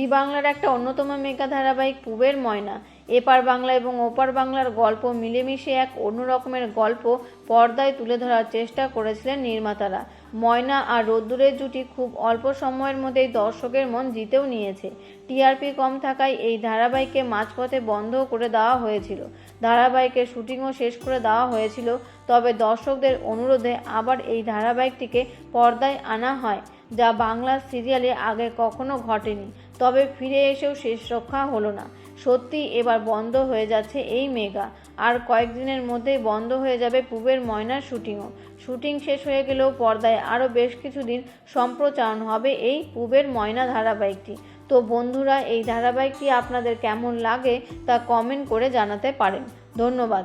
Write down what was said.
জি বাংলার একটা অন্যতম মেগা ধারাবাহিক পুবের ময়না। এপার বাংলা এবং ওপার বাংলার গল্প মিলেমিশে এক অন্য রকমের গল্প পর্দায় তুলে ধরার চেষ্টা করেছিলেন নির্মাতারা। ময়না আর রোদ্দুরের জুটি খুব অল্প সময়ের মধ্যেই দর্শকের মন জিতেও নিয়েছে। টিআরপি কম থাকায় এই ধারাবাহিককে মাঝপথে বন্ধ করে দেওয়া হয়েছিল। ধারাবাহিকের শুটিংও শেষ করে দেওয়া হয়েছিল, তবে দর্শকদের অনুরোধে আবার এই ধারাবাহিকটিকে পর্দায় আনা হয়, যা বাংলা সিরিয়ালে আগে কখনো ঘটেনি। তবে ফিরে এসেও শেষ রক্ষা হলো না। সত্যি এবার বন্ধ হয়ে যাচ্ছে এই মেগা। আর কয়েকদিনের মধ্যেই বন্ধ হয়ে যাবে পুবের ময়নার শুটিংও। শুটিং শেষ হয়ে গেলেও পর্দায় আরও বেশ কিছুদিন সম্প্রচারণ হবে এই পুবের ময়না ধারাবাহিকটি। তো বন্ধুরা, এই ধারাবাহিকটি আপনাদের কেমন লাগে তা কমেন্ট করে জানাতে পারেন। ধন্যবাদ।